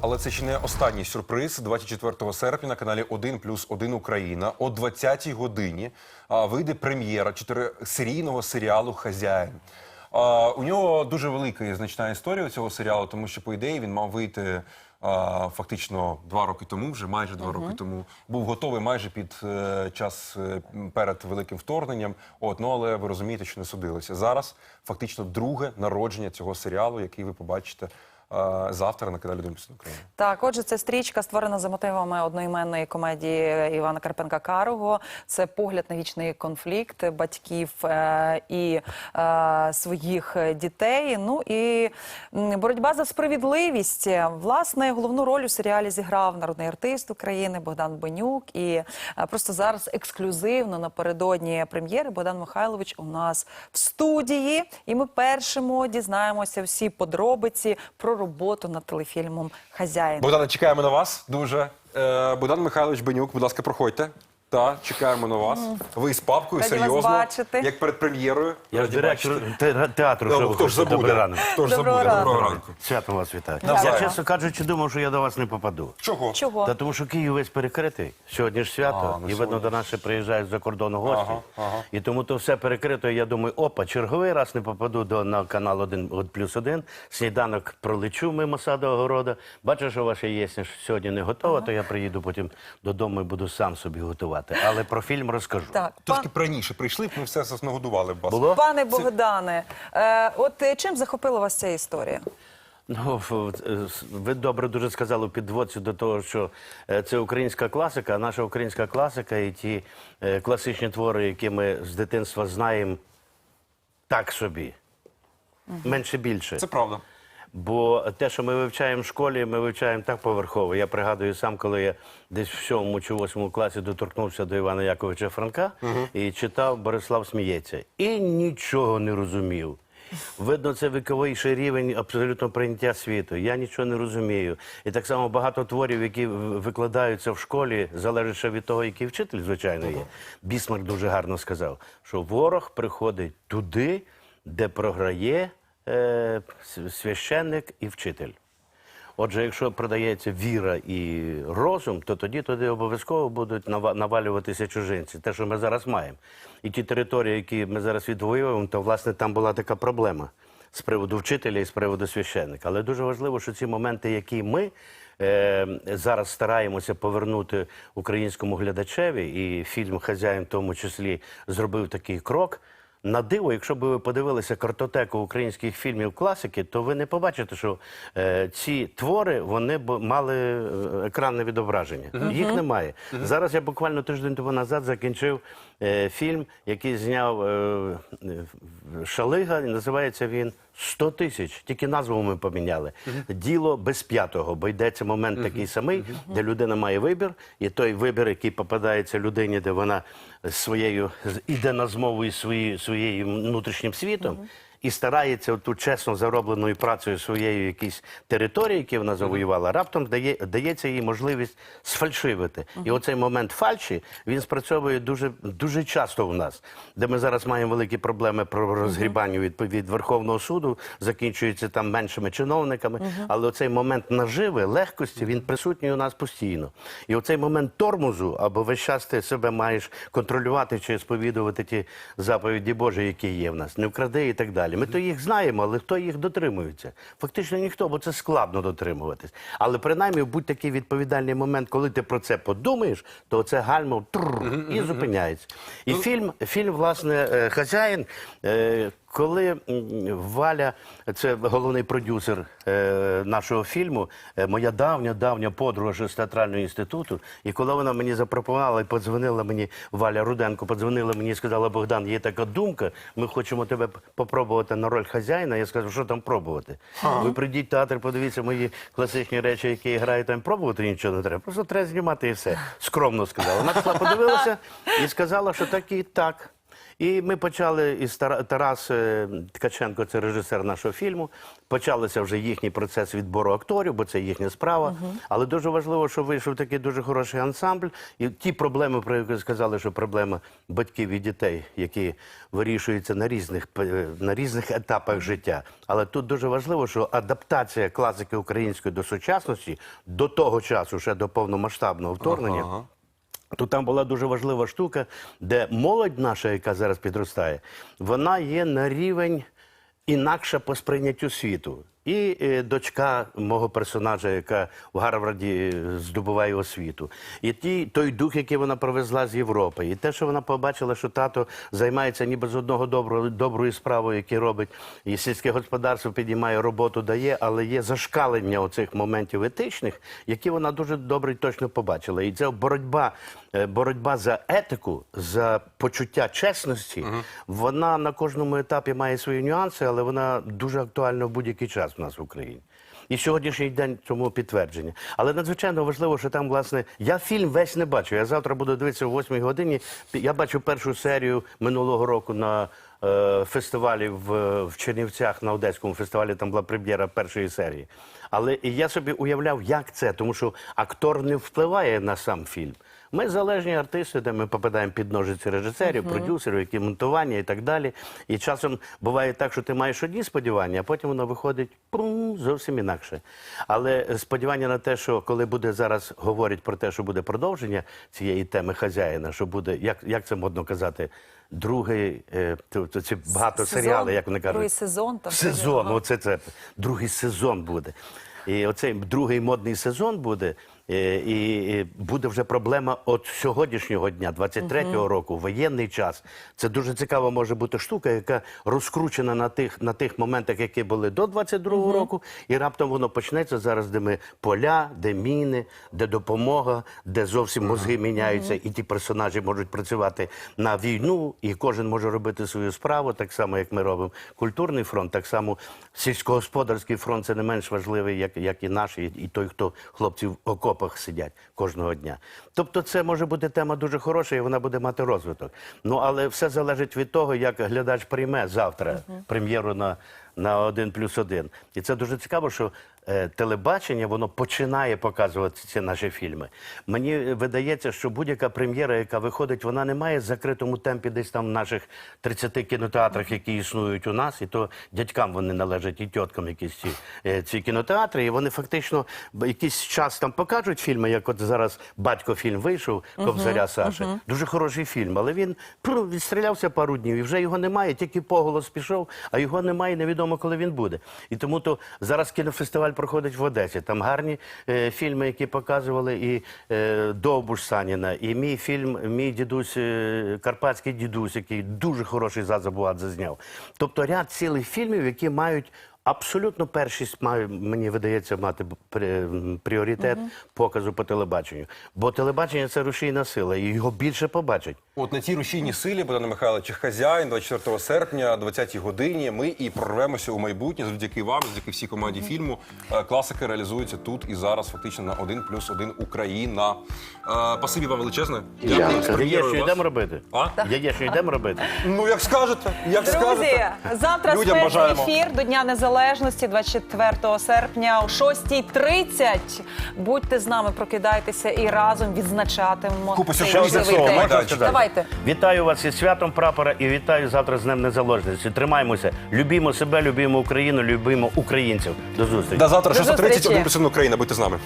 але це ще не останній сюрприз. 24 серпня на каналі 1 плюс 1 Україна о 20-й годині вийде прем'єра чотирисерійного серіалу Хазяїн. У нього дуже велика і значна історія цього серіалу, тому що, по ідеї, він мав вийти фактично два роки тому, вже майже два роки тому. Був готовий майже під е, час е, перед великим вторгненням. От, ну але ви розумієте, що не судилося. Зараз фактично друге народження цього серіалу, який ви побачите завтра на каналі 1 плюс 1 Так, отже, це стрічка створена за мотивами одноіменної комедії Івана Карпенка Карого. Це погляд на вічний конфлікт батьків е, і е, своїх дітей. Ну і боротьба за справедливість. Власне, головну роль у серіалі зіграв народний артист України Богдан Бенюк. І е, просто зараз ексклюзивно напередодні прем'єри Богдан Михайлович у нас в студії. І ми першими дізнаємося всі подробиці про роботу над телефільмом Хазяїн. Богдана, чекаємо на вас дуже. Е, Богдан Михайлович Бенюк, будь ласка, проходьте. Та, чекаємо на вас. Ви з папкою, Раді вас серйозно, бачити. як перед прем'єрою. Я ж Раді директор бачити. те- театру. Ну, Хто ж забуде? Ранок. Хто ж Доброго забуде? ранку. Доброго ранку. Свято вас вітаю. Я, чесно кажучи, думав, що я до вас не попаду. Чого? Чого? Та тому що Київ весь перекритий. Сьогодні ж свято, ну і видно, до нас ще приїжджають за кордону гості. І тому то все перекрито. І я думаю, опа, черговий раз не попаду до на канал 1 плюс 1. Сніданок пролечу мимо саду огорода. Бачу, що ваша єсня сьогодні не готова, то я приїду потім додому і буду сам собі готувати. Але про фільм розкажу. Так, Трошки раніше прийшли, б, ми все нагодували б вас. Було? Пане Богдане, е, от е, чим захопила вас ця історія? Ну, ф- е, с- ви добре дуже сказали у підводці до того, що е, це українська класика, а наша українська класика і ті е, класичні твори, які ми з дитинства знаємо, так собі. Менше більше. Це правда. Бо те, що ми вивчаємо в школі, ми вивчаємо так поверхово. Я пригадую сам, коли я десь в сьомому чи восьмому класі доторкнувся до Івана Яковича Франка і читав Борислав сміється. І нічого не розумів. Видно, це віковийший рівень абсолютно прийняття світу. Я нічого не розумію. І так само багато творів, які викладаються в школі, залежить ще від того, який вчитель, звичайно, є. Бісмарк дуже гарно сказав, що ворог приходить туди, де програє е, священник і вчитель. Отже, якщо продається віра і розум, то тоді туди обов'язково будуть нава- навалюватися чужинці. Те, що ми зараз маємо. І ті території, які ми зараз відвоюємо, то власне там була така проблема з приводу вчителя і з приводу священника. Але дуже важливо, що ці моменти, які ми е, зараз стараємося повернути українському глядачеві, і фільм Хазяїн в тому числі зробив такий крок. На диво, якщо б ви подивилися картотеку українських фільмів класики, то ви не побачите, що е, ці твори вони б мали е, екранне відображення. Їх немає. Зараз я буквально тиждень тому назад закінчив фільм, який зняв е, е, Шалига. і Називається він «100 тисяч. Тільки назву ми поміняли. Діло без п'ятого, бо йдеться момент такий самий, де людина має вибір, і той вибір, який попадається людині, де вона своєю іде на змову із свої, своєю внутрішнім світом. І старається ту чесно заробленою працею своєї якісь території, які вона завоювала, раптом дає, дається їй можливість сфальшивити. І оцей момент фальші він спрацьовує дуже, дуже часто у нас, де ми зараз маємо великі проблеми про розгрібання від, від Верховного суду, закінчується там меншими чиновниками. Але оцей момент наживи, легкості, він присутній у нас постійно. І оцей момент тормозу, або весь час ти себе маєш контролювати чи сповідувати ті заповіді Божі, які є в нас, не вкради і так далі. Ми то їх знаємо, але хто їх дотримується? Фактично ніхто, бо це складно дотримуватись. Але принаймні будь-такий відповідальний момент, коли ти про це подумаєш, то це гальмо тррр, і зупиняється. І фільм, фільм, власне, е, хазяїн. Коли Валя, це головний продюсер е, нашого фільму, е, моя давня давня подруга з театрального інституту, і коли вона мені запропонувала і подзвонила мені, Валя Руденко, подзвонила мені і сказала, Богдан, є така думка, ми хочемо тебе попробувати на роль хазяїна. Я сказав, що там пробувати? Ви прийдіть в театр, подивіться мої класичні речі, які я граю, там пробувати нічого не треба. Просто треба знімати і все. Скромно сказала. Вона пішла, подивилася і сказала, що так і так. І ми почали із Тара- Тарас е, Ткаченко, це режисер нашого фільму. Почалися вже їхній процес відбору акторів, бо це їхня справа. Але дуже важливо, що вийшов такий дуже хороший ансамбль. І ті проблеми, про які сказали, що проблема батьків і дітей, які вирішуються на різних п- на різних етапах життя. Але тут дуже важливо, що адаптація класики української до сучасності до того часу, ще до повномасштабного вторгнення. Ага. То там була дуже важлива штука, де молодь наша, яка зараз підростає, вона є на рівень інакше по сприйняттю світу. І е, дочка мого персонажа, яка в Гарварді е, здобуває освіту, і ті, той дух, який вона привезла з Європи, і те, що вона побачила, що тато займається ніби з одного доброго доброю справою, яку робить, і сільське господарство підіймає роботу, дає, але є зашкалення оцих моментів етичних, які вона дуже добре і точно побачила. І це боротьба, е, боротьба за етику, за почуття чесності, вона на кожному етапі має свої нюанси, але вона дуже актуальна в будь-який час у нас в Україні. І сьогоднішній день цьому підтвердження. Але надзвичайно важливо, що там, власне, я фільм весь не бачу. Я завтра буду дивитися о 8 годині. Я бачу першу серію минулого року на е, фестивалі в, в Чернівцях на Одеському фестивалі. Там була прем'єра першої серії. Але і я собі уявляв, як це, тому що актор не впливає на сам фільм. Ми залежні артисти, де ми попадаємо під ножиці режисерів, продюсерів, які монтування і так далі. І часом буває так, що ти маєш одні сподівання, а потім воно виходить прум, зовсім інакше. Але сподівання на те, що коли буде зараз говорять про те, що буде продовження цієї теми хазяїна, що буде, як, як це модно казати, другий, е, то, то ці багато Сезон, серіали, як вони кажуть. другий сезон, там, сезон. Оце це другий сезон буде. І оцей другий модний сезон буде. Е, І буде вже проблема от сьогоднішнього дня, 23-го року, воєнний час. Це дуже цікава може бути штука, яка розкручена на тих, на тих моментах, які були до 22-го року, і раптом воно почнеться зараз, де ми поля, де міни, де допомога, де зовсім мозги міняються, і ті персонажі можуть працювати на війну, і кожен може робити свою справу, так само, як ми робимо. Культурний фронт, так само сільськогосподарський фронт це не менш важливий, як, як і наш, і, і той, хто хлопці в окопах сидять кожного дня. Тобто, це може бути тема дуже хороша, і вона буде мати розвиток. Ну але все залежить від того, як глядач прийме завтра прем'єру на, на 1 плюс 1. І це дуже цікаво, що е, телебачення воно починає показувати ці наші фільми. Мені видається, що будь-яка прем'єра, яка виходить, вона не має в закритому темпі десь там в наших 30 кінотеатрах, які існують у нас, і то дядькам вони належать і тіткам якісь ці, е, ці кінотеатри. І вони фактично якийсь час там покажуть фільми, як от зараз батько фільм вийшов, Ковзаря Саші. Дуже хороший фільм, але він пру, відстрілявся пару днів і вже його немає, тільки поголос пішов, а його немає, невідомо, коли він буде. І тому то зараз кінофестиваль проходить в Одесі. Там гарні е, фільми, які показували і е, Довбуш Саніна, і мій фільм, мій дідусь, е, Карпатський дідусь, який дуже хороший Зазабуадзе зняв. Тобто ряд цілих фільмів, які мають. Абсолютно першість має, мені видається мати б- при- м, пріоритет показу по телебаченню. Бо телебачення це рушійна сила, і його більше побачать. От на цій рушійній силі Богдана Михайловича хазяїн 24 серпня, 20-й годині. Ми і прорвемося у майбутнє завдяки вам, завдяки всій команді фільму. Е, Класика реалізується тут і зараз, фактично на 1 плюс 1 Україна. Е, Пасибі вам величезне. Дякую. з прем'єрою Яєчню вас. йдемо робити? А? Яєчню йдемо робити? Ну як скажете, як Друзі, скажете. завтра Людям бажаємо. ефір до Дня Незалежності, 24 серпня о 6.30. Будьте з нами, прокидайтеся і разом відзначатимемо Купа цей сюрпризів важливий день. майданчику. Давайте. Вітаю вас із святом прапора і вітаю завтра з Днем Незалежності. Тримаймося, любімо себе, любімо Україну, любімо українців. До зустрічі. До завтра, До 6.30, зустрічі. 1 плюс 1 Україна. Будьте з нами.